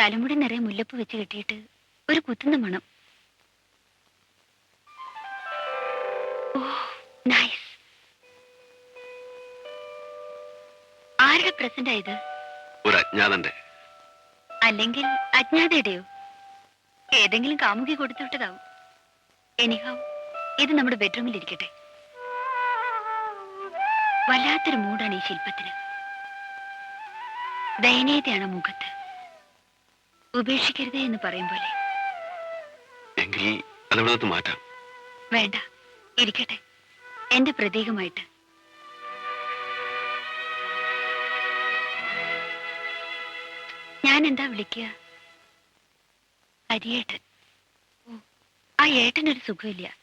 തലമുടി നിറയെ മുല്ലപ്പ് വെച്ച് കെട്ടിയിട്ട് ഒരു കുത്തുന്ന മണം. ഓ നൈസ് ആരുടെ പ്രസന്റ് ആയത് ഒരു അജ്ഞാതന്റെ. അല്ലെങ്കിൽ അജ്ഞാതയുടെയോ? ഏതെങ്കിലും കാമുകി കൊടുത്തു വിട്ടതാവും. എനിഹാവ് ഇത് നമ്മുടെ ബെഡ്റൂമിൽ ഇരിക്കട്ടെ. വല്ലാത്തൊരു മൂടാണ് ഈ ശില്പത്തിന്. ദയനീയതയാണ് മുഖത്ത്. ഉപേക്ഷിക്കരുതേ എന്ന് പറയും പോലെ. എങ്കിൽ അതവിടെ മാറ്റാം. വേണ്ട. ഇരിക്കട്ടെ. എന്റെ പ്രതീകമായിട്ട്. ഞാൻ എന്താ വിളിക്കുക? ഹരിയേട്ടൻ ഓ ആ ഏട്ടനൊരു സുഖമില്ല.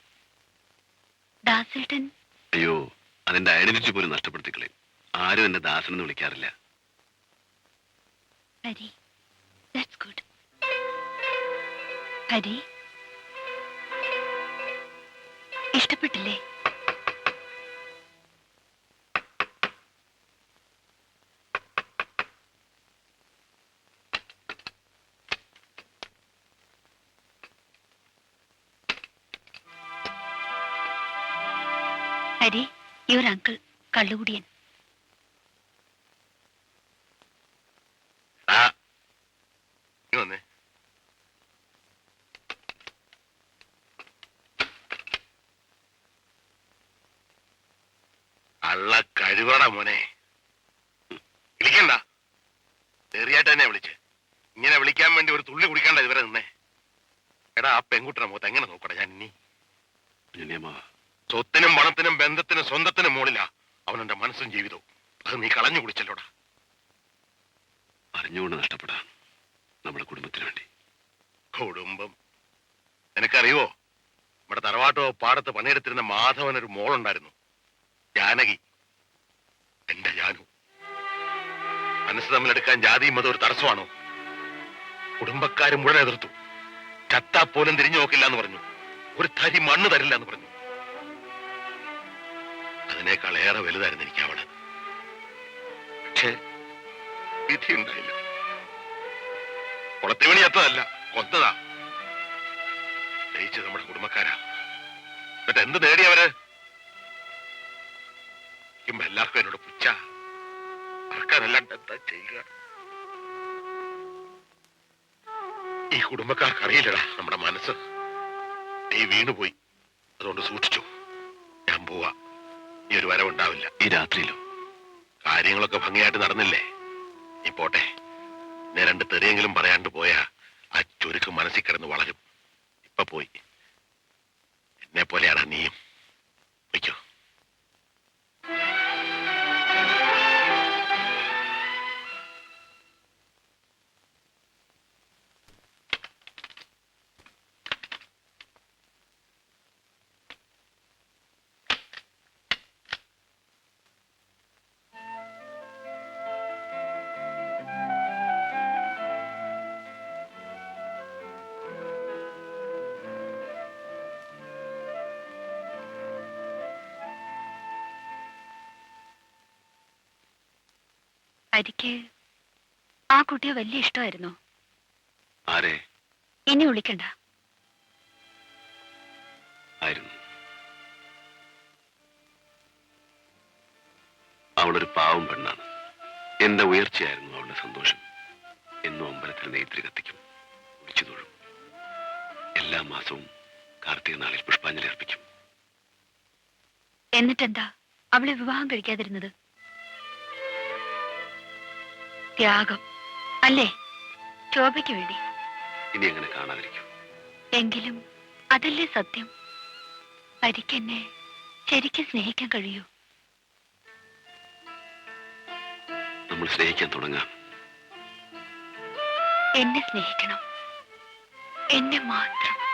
ദാസേട്ടൻ? അയ്യോ അതിന്റെ ഐഡന്റിറ്റി പോലും നഷ്ടപ്പെടുത്തിക്കളെ ആരും എന്നെ ദാസനെന്ന് വിളിക്കാറില്ല. ഹരി ദാറ്റ്സ് ഗുഡ് ഹരി ഇഷ്ടപ്പെട്ടില്ലേ? ഹരി യുവർ അങ്കിൾ കള്ളുകുടിയൻ ആ നീ വന്നേ അള്ള കഴിവടാ മോനെ വിളിക്കണ്ട ചെറിയായിട്ട് തന്നെ വിളിച്ച് ഇങ്ങനെ വിളിക്കാൻ വേണ്ടി ഒരു തുള്ളി നിന്നേ? എടാ ആ പെൺകുട്ടിയുടെ മുഖത്ത് എങ്ങനെ നോക്കടാ ഞാൻ ഇനി? സ്വത്തിനും പണത്തിനും ബന്ധത്തിനും സ്വന്തത്തിനും മുകളിലാ അവനെന്റെ മനസ്സും ജീവിതവും. അത് നീ കളഞ്ഞു കുടിച്ചല്ലോടാ. അറിഞ്ഞുകൊണ്ട് നഷ്ടപ്പെടാം നമ്മുടെ കുടുംബത്തിന് വേണ്ടി. കുടുംബം. നിനക്കറിയുവോ? നമ്മുടെ തറവാട്ടോ പാടത്ത് പണിയെടുത്തിരുന്ന മാധവൻ ഒരു മോളുണ്ടായിരുന്നു. ജാനകി. എന്റെ ജാനു. മനസ്സ് തമ്മിലെടുക്കാൻ ജാതിയും മതം ഒരു തടസ്സമാണോ? കുടുംബക്കാരും മുഴുവൻ എതിർത്തു. ചത്താ പോലും തിരിഞ്ഞു നോക്കില്ല എന്ന് പറഞ്ഞു. ഒരു തരി മണ്ണ് തരില്ല എന്ന് പറഞ്ഞു. അതിനേക്കാൾ ഏറെ വലുതായിരുന്നു എനിക്ക് അവൾ പക്ഷേ വിധി ഉണ്ടായില്ല. കുളത്തിമണി എത്തതല്ല കൊന്നതാ. ജയിച്ചത് നമ്മുടെ കുടുംബക്കാരാ. എന്നിട്ട് എന്ത് നേടി അവർ? എല്ലാവർക്കും എന്നോട് പുച്ച ആർക്കാരെല്ലാം എന്താ ചെയ്യുക? ഈ കുടുംബക്കാർക്ക് അറിയില്ലടാ നമ്മുടെ മനസ്സ്. നീ വീണുപോയി. അതുകൊണ്ട് സൂക്ഷിച്ചു. ഞാൻ പോവാ. ഈ ഒരു വരവുണ്ടാവില്ല ഈ രാത്രിയിലും? കാര്യങ്ങളൊക്കെ ഭംഗിയായിട്ട് നടന്നില്ലേ? നീ പോട്ടെ. ഞാൻ രണ്ട് തെറിയെങ്കിലും പറയാണ്ട് പോയാ ആ ചുരുക്ക് മനസ്സിൽ കിടന്ന് വളരും. ഹരിക്ക് ആ കുട്ടിയെ വലിയ ഇഷ്ടമായിരുന്നു. ആരെ? ഇനി വിളിക്കണ്ട. ആയിരുന്നു. അവളൊരു പാവം പെണ്ണാണ്. എന്റെ ഉയർച്ചയായിരുന്നു അവളുടെ സന്തോഷം. എന്നും അമ്പലത്തിൽ നെയ്ത്തിരി കത്തിക്കും വിളിച്ചു തൊഴും. എല്ലാ മാസവും കാർത്തിക നാളിൽ പുഷ്പാഞ്ജലി അർപ്പിക്കും. എന്നിട്ടെന്താ? അവളെ വിവാഹം കഴിക്കാതിരുന്നത്? ത്യാഗം. അല്ലേ? ശോഭയ്ക്ക് വേണ്ടി. ഇനി അങ്ങനെ കാണാതിരിക്കും. എങ്കിലും അതല്ലേ സത്യം? പരിക്കെന്നെ ശരിക്കും സ്നേഹിക്കാൻ കഴിയൂ. നമ്മൾ സ്നേഹിക്കാൻ തുടങ്ങാം. എന്നെ സ്നേഹിക്കണം. എന്നെ മാത്രം.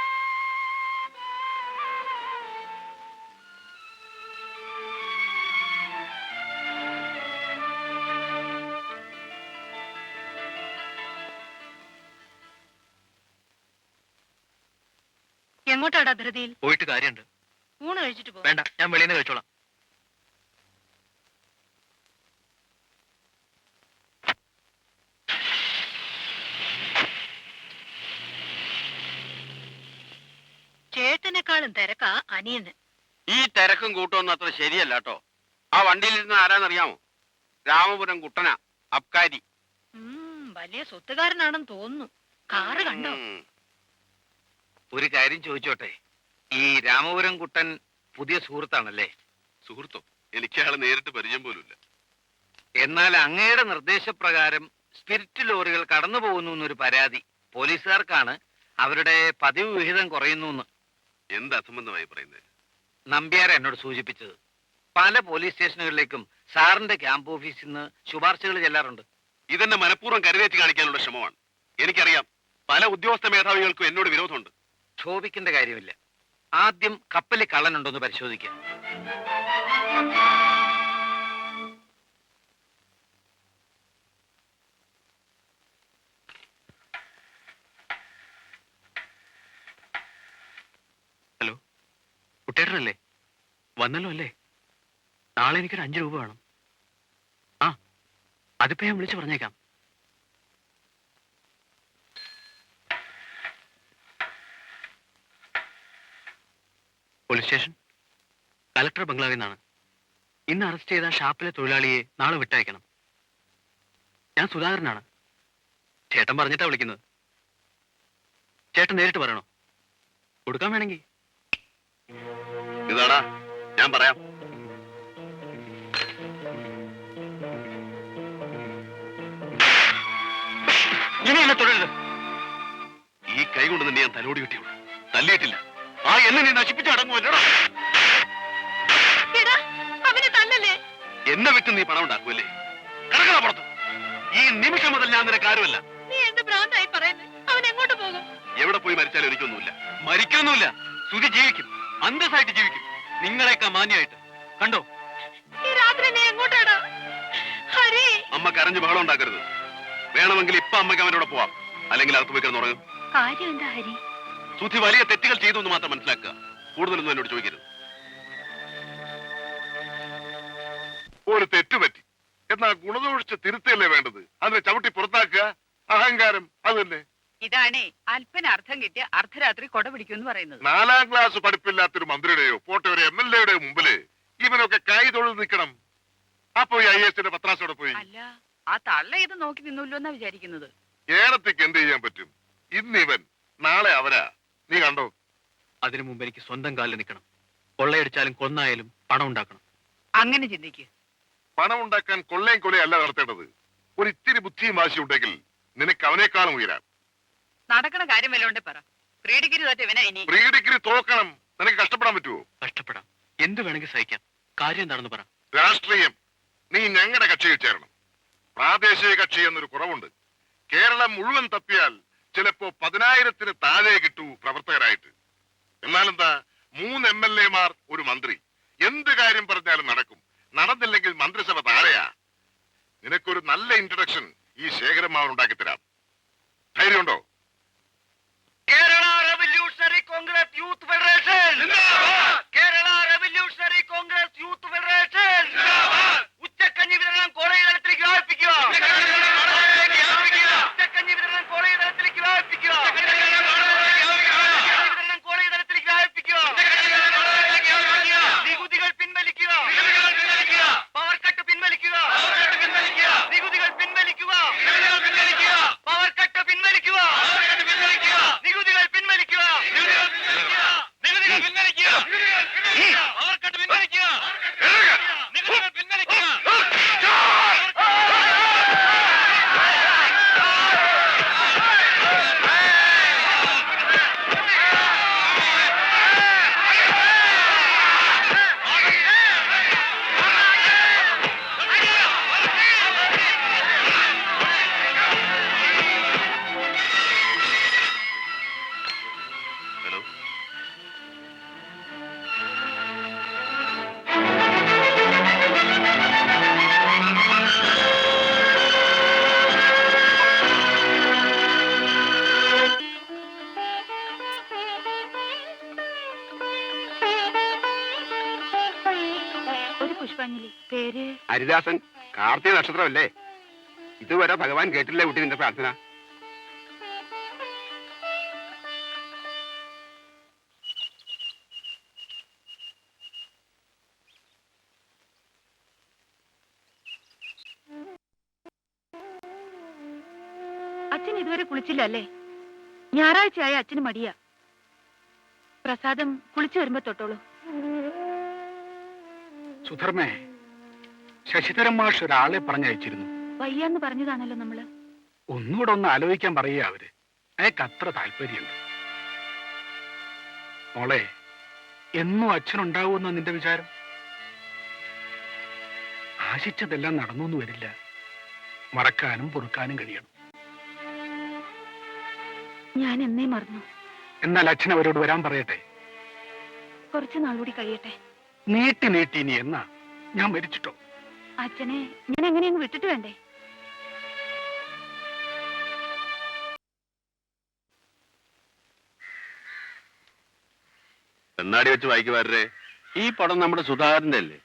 എങ്ങോട്ടാടാ ധൃതിയിൽ? പോയിട്ട് കാര്യമുണ്ട്. ഊണ് കഴിച്ചിട്ട് പോ. വേണ്ട ഞാൻ വെളിയിൽ നിന്ന് കഴിച്ചോളാം. ചേട്ടനെക്കാളും തിരക്കാ അനിയന്. ഈ തിരക്കും കൂട്ടൊന്നും അത്ര ശരിയല്ല കേട്ടോ. ആ വണ്ടിയിൽ ഇരുന്ന് ആരാന്നറിയാമോ? രാമപുരം കുട്ടന അബ്കാരി. വലിയ സ്വത്തുകാരനാണെന്ന് തോന്നുന്നു. കാറ് കണ്ടോ? ഒരു കാര്യം ചോദിച്ചോട്ടെ? ഈ രാമപുരം കുട്ടൻ പുതിയ സുഹൃത്താണല്ലേ? സുഹൃത്തോ? എനിക്ക് ആളെ നേരിട്ട് പരിചയം പോലുമില്ല. എന്നാൽ അങ്ങയുടെ നിർദ്ദേശപ്രകാരം സ്പിരിറ്റ് ലോറികൾ കടന്നു പോകുന്നു എന്നൊരു പരാതി പോലീസുകാർക്കാണ്. അവരുടെ പതിവ് വിഹിതം കുറയുന്നു എന്ന്. എന്ത് അസംബന്ധമായി പറയുന്നത്? നമ്പ്യാർ എന്നോട് സൂചിപ്പിച്ചത്. പല പോലീസ് സ്റ്റേഷനുകളിലേക്കും സാറിന്റെ ക്യാമ്പ് ഓഫീസിൽ നിന്ന് ശുപാർശകൾ ചെല്ലാറുണ്ട്. ഇതെന്നെ മനഃപൂർവം കരുതേറ്റ് കാണിക്കാനുള്ള ശ്രമമാണ്. എനിക്കറിയാം പല ഉദ്യോഗസ്ഥ മേധാവികൾക്കും എന്നോട് വിരോധമുണ്ട്. ക്ഷോഭിക്കേണ്ട കാര്യമില്ല. ആദ്യം കപ്പലിൽ കള്ളനുണ്ടോന്ന് പരിശോധിക്കാം. ഹലോ കുട്ടേട്ടനല്ലേ? വന്നല്ലോ അല്ലേ? നാളെ എനിക്കൊരു അഞ്ച് രൂപ വേണം. ആ അതിപ്പോ ഞാൻ വിളിച്ചു പറഞ്ഞേക്കാം. Police station? കലക്ടർ ബംഗ്ലാവിൽ നിന്നാണ്. ഇന്ന് അറസ്റ്റ് ചെയ്ത ഷാപ്പിലെ തൊഴിലാളിയെ നാളെ വിട്ടയക്കണം. ഞാൻ സുധാകരനാണ്. ചേട്ടൻ പറഞ്ഞിട്ടാ വിളിക്കുന്നത്. ചേട്ടൻ നേരിട്ട് പറയണോ? കൊടുക്കാൻ വേണമെങ്കിൽ ഇതാടാ ഞാൻ പറയാം. ഇനി എന്നെ തൊഴരുത് ഈ കൈ കൊണ്ട് തന്നെ ഞാൻ തലോടി കിട്ടിയുള്ളൂ തല്ലിയിട്ടില്ല. ആ എന്നെ നീ നശിപ്പിച്ചടങ്ങുമല്ലോ എടാ അവനെ തന്നല്ലേ എന്നെ വിറ്റ് നീ പണം ഉണ്ടാക്കുമല്ലേ കിടക്കണ പുറത്ത്. ഈ നിമിഷം മുതൽ ഞാൻ നിനക്ക് ആരുമല്ല. നീ എന്ത് ഭ്രാന്തായി പറയുന്നത് അവൻ എങ്ങോട്ട് പോകും? എവിടെ പോയി മരിച്ചാലും എനിക്കൊന്നുമില്ല. മരിക്കൊന്നുമില്ല സുധി ജീവിക്കും. അന്തസ്സായിട്ട് ജീവിക്കും. നിങ്ങളെയൊക്കെ മാന്യമായിട്ട്. കണ്ടോ? ഈ രാത്രി നീ എങ്ങോട്ടാടാ? ഹരി. അമ്മ കരഞ്ഞ് ബഹളം ഉണ്ടാക്കരുത്. വേണമെങ്കിൽ ഇപ്പൊ അമ്മയ്ക്ക് അവനോട് പോവാം. അല്ലെങ്കിൽ അകത്ത് പോയി കിടന്നുറങ്ങും. കാര്യം എന്താ ഹരി? സുധി വലിയ തെറ്റുകൾ ചെയ്തു എന്ന് മാത്രം മനസ്സിലാക്കുക. കൂടുതലൊന്നും എന്നോട് ചോദിക്കരുത്. ഒരു തെറ്റുപറ്റി എന്നാ ഗുണദോഷിച്ച് തിരുത്തല്ലേ വേണ്ടത്? അതിനെ ചവിട്ടി പുറത്താക്കുക? അഹങ്കാരം അതല്ലേ? ഇതാണേ അല്പന അർത്ഥം കിട്ടിയ അർദ്ധരാത്രി കൊട പിടിക്കുമെന്ന് പറയുന്നത്. നാലാം ക്ലാസ് പഠിപ്പില്ലാത്തൊരു മന്ത്രിയുടെയോ പോട്ടെ ഒരു എം എൽ എയുടെയോ മുമ്പിൽ ഇവനൊക്കെ കൈ തൊഴിൽ നിൽക്കണം. അപ്പൊ ഈ ഐ എസിന്റെ പത്രാസോടെ പോയി? അല്ല ആ തള്ള ഇത് നോക്കി നിന്നല്ലോ എന്നാ വിചാരിക്കുന്നത്. കേരളത്തിൽ എന്ത് ചെയ്യാൻ പറ്റും? ഇന്ന് ഇവൻ നാളെ അവരാ. നീ കണ്ടോ? അതിനു മുമ്പ് എനിക്ക് സ്വന്തം കാലിൽ നിൽക്കണം. കൊള്ളയടിച്ചാലും കൊന്നായാലും പണം ഉണ്ടാക്കണം. അങ്ങനെ ചിന്തിക്ക്. പണം ഉണ്ടാക്കാൻ കൊള്ളയും കൊലയും അല്ല നടത്തേണ്ടത്. ഒരു ഇത്തിരി ബുദ്ധിയും വാശി ഉണ്ടെങ്കിൽ നിനക്ക് അവനേക്കാളും ഉയരാം. നടക്കണ കാര്യം വല്ല പറ. പ്രീ ഡിഗ്രി തോറ്റ ഇവനാ ഇനി. പ്രീ ഡിഗ്രി തോക്കണം. നിനക്ക് കഷ്ടപ്പെടാൻ പറ്റുമോ കഷ്ടപ്പെടാം. എന്ത് വേണമെങ്കിൽ സഹിക്കാം. കാര്യം എന്താണെന്ന് പറ. രാഷ്ട്രീയം. നീ ഞങ്ങളുടെ കക്ഷിയിൽ ചേരണം. പ്രാദേശിക കക്ഷി എന്നൊരു കുറവുണ്ട്. കേരളം മുഴുവൻ തപ്പിയാൽ ചിലപ്പോ പതിനായിരത്തിന് താഴെ കിട്ടൂ പ്രവർത്തകരായിട്ട്. എന്നാലെന്താ? മൂന്ന് എം എൽ എമാർ ഒരു മന്ത്രി. എന്ത് കാര്യം പറഞ്ഞാലും നടക്കും. നടന്നില്ലെങ്കിൽ മന്ത്രിസഭ താഴെയാ. നിനക്കൊരു നല്ല ഇൻട്രഡക്ഷൻ ഈ ശേഖരമാവൻ ഉണ്ടാക്കി തരാം. ധൈര്യമുണ്ടോ? Kerala Revolutionary Congress Youth Federation Kerala Revolutionary Congress Youth Federation ഉച്ചക്കഞ്ഞി വിതരണം കോളേജ് തലത്തിലേക്ക് വ്യാപിപ്പിക്കുക കാളിദാസൻ കാർത്തിക നക്ഷത്രമല്ലേ? ഇതുവരെ ഭഗവാൻ കേട്ടില്ലേ കുട്ടി നിന്റെ പ്രാർത്ഥന? അച്ഛൻ ഇതുവരെ കുളിച്ചില്ല അല്ലേ? ഞായറാഴ്ചയായ അച്ഛന് മടിയാ. പ്രസാദം കുളിച്ചു വരുമ്പോ തൊട്ടോളൂ. സുധർമ്മേ ശശിധരൻ മാഷ് ഒരാളെ പറഞ്ഞയച്ചിരുന്നു. വയ്യാന്ന് പറഞ്ഞതാണല്ലോ നമ്മൾ. ഒന്നുകൂടെ ഒന്ന് ആലോചിക്കാൻ പറയുക അവർ. അയാൾക്ക് അത്ര താല്പര്യമുണ്ട് മോളെ എന്നും അച്ഛനുണ്ടാവുമെന്ന നിന്റെ വിചാരം? ആശിച്ചതെല്ലാം നടന്നു വരില്ല. മറക്കാനും പൊറുക്കാനും കഴിയണം. ഞാൻ എന്നേ മറന്നു. എന്നാൽ അച്ഛൻ അവരോട് വരാൻ പറയട്ടെ? കുറച്ചു നാളുകൂടി കഴിയട്ടെ. നീട്ടി നീട്ടി ഇനി എന്നാ? ഞാൻ മരിച്ചിട്ടോ? അച്ഛനെ ഞാൻ എങ്ങനെയങ്ങ് വിട്ടിട്ട് വേണ്ടേ? കണ്ണാടി വെച്ച് വായിക്കുവാരേ ഈ പടം നമ്മുടെ സുധാകരന്റെ അല്ലേ?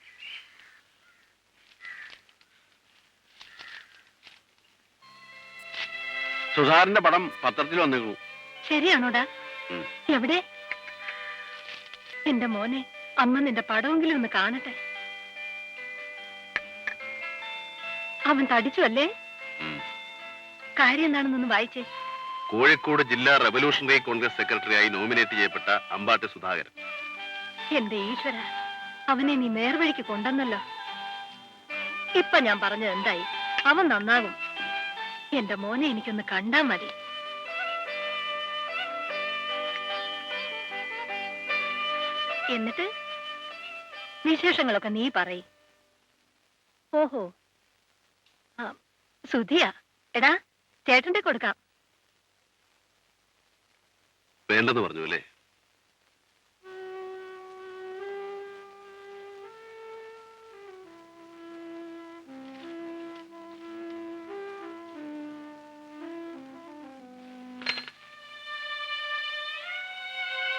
സുധാകരന്റെ പടം പത്രത്തിൽ വന്നേക്കൂ ശരിയാണോടാ. എവിടെ? എന്റെ മോനെ അമ്മ നിന്റെ പടമെങ്കിലും ഒന്ന് കാണട്ടെ. അവൻ തടിച്ചു അല്ലേ. കാര്യം എന്താണെന്നൊന്ന് വായിച്ചേ. കോഴിക്കോട് ജില്ലാ റവല്യൂഷണറി കോൺഗ്രസ് സെക്രട്ടറിയായി നോമിനേറ്റ് ചെയ്യപ്പെട്ട അമ്പാട്ട് സുധാകരൻ. എന്റെ ഈശ്വര അവനെ നീ നേർവഴിക്ക് കൊണ്ടുവന്നല്ലോ. ഇപ്പൊ ഞാൻ പറഞ്ഞത് എന്തായി? അവൻ നന്നാകും. എന്റെ മോനെ എനിക്കൊന്ന് കണ്ടാ മതി. എന്നിട്ട് വിശേഷങ്ങളൊക്കെ നീ പറയ്. ഓഹോ സുധിയാ എടാ ചേട്ടന്റെ കൊടുക്കാം. വേണ്ടെന്ന് പറഞ്ഞു അല്ലേ?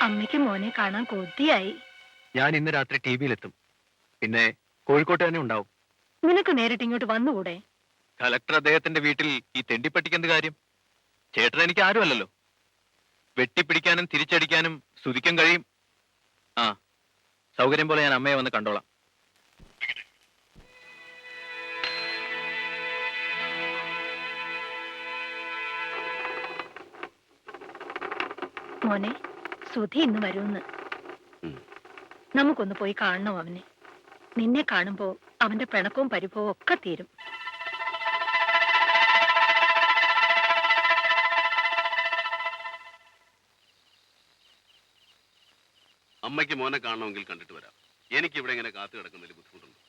അമ്മയ്ക്ക് മോനെ കാണാൻ കൊതിയായി. ഞാൻ ഇന്ന് രാത്രി ടി വിയിലെത്തും. പിന്നെ കോഴിക്കോട്ട് തന്നെ ഉണ്ടാവും. നിനക്ക് നേരിട്ട് ഇങ്ങോട്ട് വന്നുകൂടെ? കലക്ടർ അദ്ദേഹത്തിന്റെ വീട്ടിൽ ഈ തെണ്ടിപ്പട്ടിക്ക് എന്ത് കാര്യം? ചേട്ടൻ എനിക്ക് ആരുമല്ലല്ലോ വെട്ടിപ്പിടിക്കാനും തിരിച്ചടിക്കാനും സ്തുതിക്കാൻ കഴിയും. ആ സൗകര്യം പോലെ ഞാൻ അമ്മയെ വന്ന് കണ്ടോളാം. മോനെ സുധി ഇന്ന് വരുമെന്ന്. നമുക്കൊന്ന് പോയി കാണണം അവനെ. നിന്നെ കാണുമ്പോ അവന്റെ പിണക്കവും പരിഭവവും ഒക്കെ തീരും. അമ്മയ്ക്ക് മോനെ കാണണമെങ്കിൽ കണ്ടിട്ട് വരാം. എനിക്ക് ഇവിടെ ഇങ്ങനെ കാത്തു കിടക്കുന്നതിൽ ബുദ്ധിമുട്ടുണ്ട്.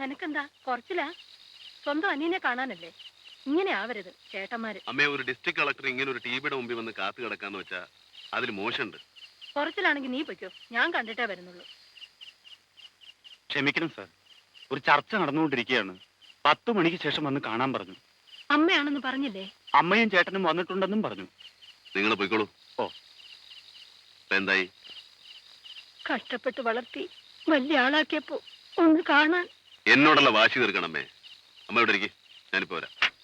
നിനക്കെന്താ? കുറച്ചിലാ? സ്വന്തം അനിയനെ കാണാനല്ലേ? ഇങ്ങനെ ആവരുത് ചേട്ടന്മാര്. അമ്മേ ഒരു ഡിസ്ട്രിക്ട് കളക്ടർ ഇങ്ങനെ ഒരു ടിവിയുടെ മുമ്പിൽ വന്ന് കാത്തു കിടക്കാന്ന് വെച്ചാ അതിൽ മോശമുണ്ട്. കുറച്ചിലാണെങ്കിൽ നീ പൊയ്ക്കോ. ഞാൻ കണ്ടിട്ടേ വരുന്നുള്ളൂ. ക്ഷമിക്കണം സാർ. ഒരു ചർച്ച നടന്നുകൊണ്ടിരിക്കുകയാണ്. പത്ത് മണിക്ക് ശേഷം വന്ന് കാണാൻ പറഞ്ഞു. അമ്മയാണെന്ന് പറഞ്ഞില്ലേ? അമ്മയും ചേട്ടനും വന്നിട്ടുണ്ടെന്നും പറഞ്ഞു. നിങ്ങൾ പോയിക്കോളൂ. ഓ. എന്തായി? കഷ്ടപ്പെട്ട് വളർത്തി വലിയ ആളാക്കിയപ്പോ ഒന്ന് കാണാൻ. എന്നോടുള്ള വാശി തീർക്കണമേ. അമ്മ ഇവിടെ ഇരിക്കും. ഞാനിപ്പോ വരാം.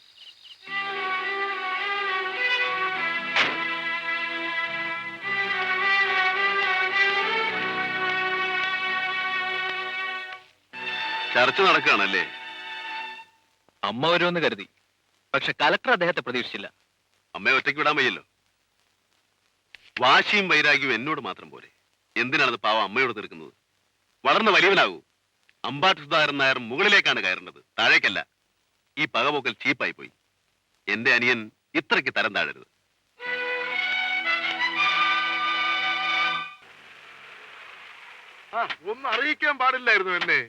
ചർച്ച നടക്കുകയാണല്ലേ? അമ്മ വരുമെന്ന് കരുതി. പക്ഷെ കലക്ടർ അദ്ദേഹത്തെ പ്രതീക്ഷിച്ചില്ല. അമ്മയെ ഒറ്റയ്ക്ക് വിടാൻ വയ്യല്ലോ. വാശിയും വൈരാഗ്യവും എന്നോട് മാത്രം പോരെ. എന്തിനാണ് പാവം അമ്മയോട് തീർക്കുന്നത്? വളർന്ന് വലിയവനാകൂ. അമ്പാട്ട് സുധാകരൻ നായർ മുകളിലേക്കാണ് കയറേണ്ടത്. താഴേക്കല്ല. ഈ പകപോക്കൽ ചീപ്പായി പോയി എന്റെ അനിയൻ ഇത്രയ്ക്ക് തരം താഴരുത്. ഒന്ന് അറിയിക്കാൻ പാടില്ലായിരുന്നു എന്നെ.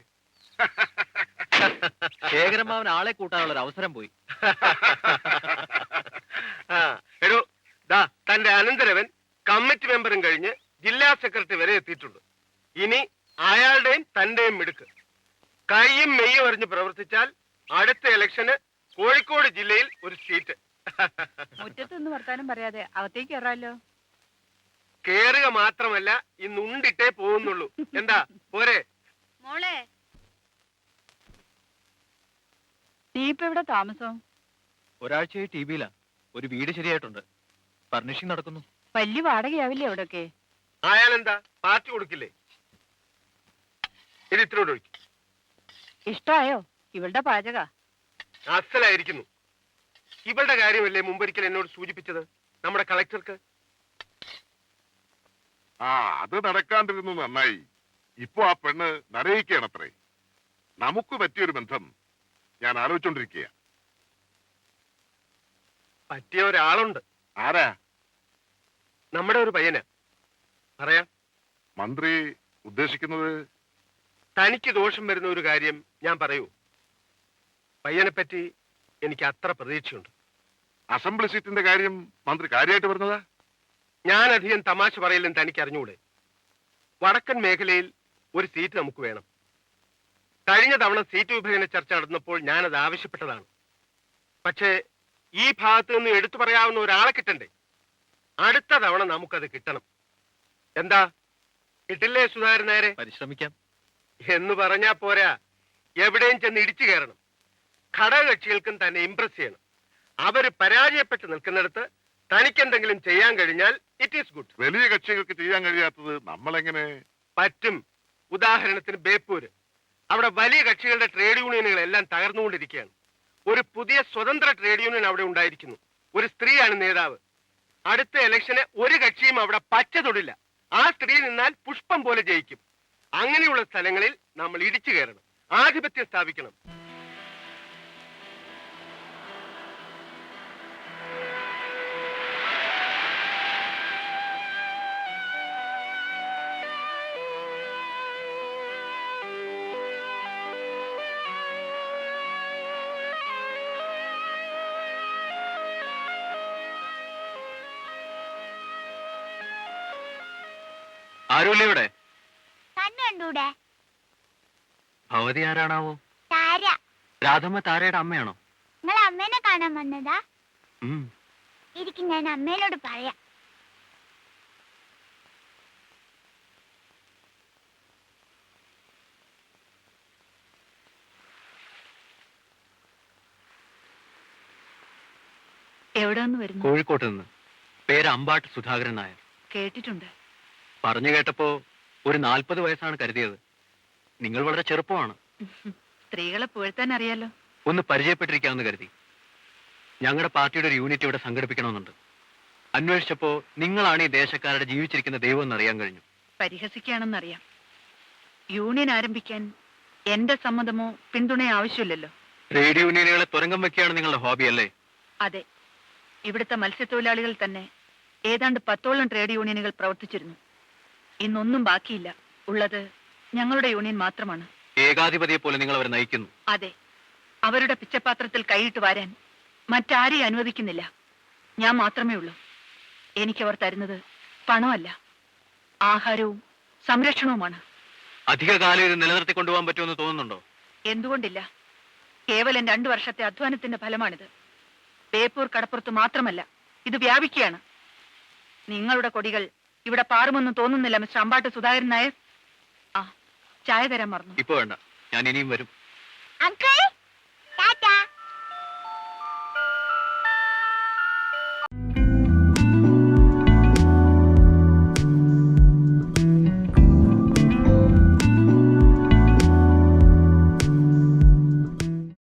ശേഖരമാവൻ ആളെ കൂട്ടാനുള്ള ഒരു അവസരം പോയി. എടോ ദാ തന്റെ അനന്തരവൻ കമ്മിറ്റി മെമ്പറും കഴിഞ്ഞ് ജില്ലാ സെക്രട്ടറി വരെ എത്തിയിട്ടുണ്ട്. ഇനി അയാളുടെയും തന്റെയും മിടുക്ക്. കൈയും മെയ്യും അറിഞ്ഞ് പ്രവർത്തിച്ചാൽ അടുത്ത ഇലക്ഷന് കോഴിക്കോട് ജില്ലയിൽ ഒരു സീറ്റ് മുറ്റത്ത് നിന്ന് വർത്താനം പറയാതെ അകത്തേക്ക് കയറാലോ? കേറുക മാത്രമല്ല ഇന്ന് ഉണ്ടിട്ടേ പോകുന്നുള്ളൂ. എന്താ? പോരെ. മോളെ. നീ ഇപ്പൊ എവിടെ താമസം? ഒരാഴ്ചയായി ടി വിയിലാ ഒരു വീട് ശരിയായിട്ടുണ്ട്. ഫർണിഷിംഗ് നടക്കുന്നു. വലിയ വാടകയാവില്ലേ അവിടെയൊക്കെ അയാളെന്താ? പാർട്ടി കൊടുക്കില്ലേ? ഇത് ഇത്രയോട് ഒഴിക്കും. ഇഷ്ടായോ? ഇവളുടെ പാചക. അസലായിരിക്കുന്നു. ഇവളുടെ കാര്യമല്ലേ മുമ്പൊരിക്കൽ എന്നോട് സൂചിപ്പിച്ചത്? നമ്മുടെ കളക്ടർക്ക്? ആ അത് നടക്കാണ്ടിരുന്നു നന്നായി. ഇപ്പൊ ആ പെണ്ണ് നരയിക്കുകയാണത്രേ. നമുക്ക് പറ്റിയൊരു ബന്ധം ഞാൻ ആലോചിച്ചോണ്ടിരിക്കുക പറ്റിയ ഒരാളുണ്ട്. ആരാ? നമ്മുടെ ഒരു പയ്യന്. പറയാം. മന്ത്രി ഉദ്ദേശിക്കുന്നത്? തനിക്ക് ദോഷം വരുന്ന ഒരു കാര്യം ഞാൻ പറയൂ. പയ്യനെ പറ്റി എനിക്ക് അത്ര പ്രതീക്ഷയുണ്ട്. അസംബ്ലി സീറ്റിന്റെ കാര്യം മന്ത്രി കാര്യമായിട്ട് പറഞ്ഞതാ? ഞാൻ അധികം തമാശ പറയില്ലെന്ന് തനിക്ക് അറിഞ്ഞൂടെ. വടക്കൻ മേഖലയിൽ ഒരു സീറ്റ് നമുക്ക് വേണം. കഴിഞ്ഞ തവണ സീറ്റ് വിഭജന ചർച്ച നടന്നപ്പോൾ ഞാനത് ആവശ്യപ്പെട്ടതാണ്. പക്ഷേ ഈ ഭാഗത്ത് നിന്ന് എടുത്തു പറയാവുന്ന ഒരാളെ കിട്ടണ്ടേ? അടുത്ത തവണ നമുക്കത് കിട്ടണം. എന്താ? കിട്ടില്ലേ സുധാകരൻ നേരെ പരിശ്രമിക്കാം. എന്ന് പറഞ്ഞാ പോരാ. എവിടെയും ചെന്ന് ഇടിച്ചു കയറണം. ഘടകകക്ഷികൾക്കും തന്നെ ഇംപ്രസ് ചെയ്യണം. അവർ പരാജയപ്പെട്ട് നിൽക്കുന്നിടത്ത് തനിക്ക് എന്തെങ്കിലും ചെയ്യാൻ കഴിഞ്ഞാൽ ഇറ്റ് ഈസ് ഗുഡ് വലിയ കക്ഷികൾക്ക് ചെയ്യാൻ കഴിയാത്തത് നമ്മളെങ്ങനെ? പറ്റും. ഉദാഹരണത്തിന് ബേപ്പൂര്. അവിടെ വലിയ കക്ഷികളുടെ ട്രേഡ് യൂണിയനുകൾ എല്ലാം തകർന്നുകൊണ്ടിരിക്കുകയാണ്. ഒരു പുതിയ സ്വതന്ത്ര ട്രേഡ് യൂണിയൻ അവിടെ ഉണ്ടായിരിക്കുന്നു. ഒരു സ്ത്രീയാണ് നേതാവ്. അടുത്ത ഇലക്ഷന് ഒരു കക്ഷിയും അവിടെ പച്ച തൊടില്ല. ആ സ്ത്രീ നിന്നാൽ പുഷ്പം പോലെ ജയിക്കും. അങ്ങനെയുള്ള സ്ഥലങ്ങളിൽ നമ്മൾ ഇടിച്ചു കയറണം. ആധിപത്യം സ്ഥാപിക്കണം. ഭവതി ആരാണാവോ? താര. രാധമ്മ താരയുടെ അമ്മയാണോ? നിങ്ങൾ അമ്മേനെ കാണാൻ വന്നതാ. ഇരിക്കും ഞാൻ അമ്മേനോട് പറയാം. വരുന്നു? കോഴിക്കോട്ട് നിന്ന്. പേര് അമ്പാട്ട് സുധാകരൻ നായർ. കേട്ടിട്ടുണ്ട്. പറഞ്ഞു കേട്ടപ്പോ ഒരു നാൽപ്പത് വയസ്സാണ് കരുതിയത്. നിങ്ങൾ വളരെ ചെറുപ്പമാണ്. സ്ത്രീകളെ പുകഴ്ത്താൻ അറിയാലോ. ഒന്ന് പരിചയപ്പെട്ടിരിക്കാമെന്ന് കരുതി. ഞങ്ങളുടെ പാർട്ടിയുടെ ഒരു യൂണിറ്റ് ഇവിടെ സംഘടിപ്പിക്കണമെന്നുണ്ട്. അന്വേഷിച്ചപ്പോ നിങ്ങളാണ് ഈ ദേശക്കാരുടെ ജീവിച്ചിരിക്കുന്ന ദൈവം എന്ന് അറിയാൻ കഴിഞ്ഞു. പരിഹസിക്കുകയാണെന്നറിയാം. യൂണിയൻ ആരംഭിക്കാൻ എന്റെ സമ്മതമോ പിന്തുണയോ ആവശ്യമില്ലല്ലോ. ട്രേഡ് യൂണിയനുകളെ തുരങ്കം വെക്കുകയാണ് നിങ്ങളുടെ ഹോബി അല്ലേ? അതെ. ഇവിടുത്തെ മത്സ്യത്തൊഴിലാളികൾ തന്നെ ഏതാണ്ട് പത്തോളം ട്രേഡ് യൂണിയനുകൾ പ്രവർത്തിച്ചിരുന്നു. ഇന്നൊന്നും ബാക്കിയില്ല. ഉള്ളത് ഞങ്ങളുടെ യൂണിയൻ മാത്രമാണ്. ഏകാധിപതിയെ പോലെ നിങ്ങൾ അവരെ നയിക്കുന്നു. അതെ. അവരുടെ പിച്ചപാത്രത്തിൽ കൈയിട്ട് വരാൻ മറ്റാരെയും അനുവദിക്കുന്നില്ല. ഞാൻ മാത്രമേ ഉള്ളൂ. എനിക്കവർ തരുന്നത് പണമല്ല. ആഹാരവും സംരക്ഷണവുമാണ്. അധികകാലം ഇത് നിലനിർത്തി കൊണ്ടുപോകാൻ പറ്റുമെന്ന് തോന്നുന്നുണ്ടോ? എന്തുകൊണ്ടില്ല. കേവലം രണ്ടു വർഷത്തെ അധ്വാനത്തിന്റെ ഫലമാണിത്. ബേപ്പൂർ കടപ്പുറത്ത് മാത്രമല്ല ഇത് വ്യാപിക്കുകയാണ്. നിങ്ങളുടെ കൊടികൾ ഇവിടെ പാറുമെന്ന് തോന്നുന്നില്ല മിസ്റ്റർ അമ്പാട്ട് സുധാകരൻ നായർ. ചായ തരാൻ മറന്നു ഇപ്പൊ വേണ്ട. ഞാൻ ഇനിയും വരും. അങ്കിൾ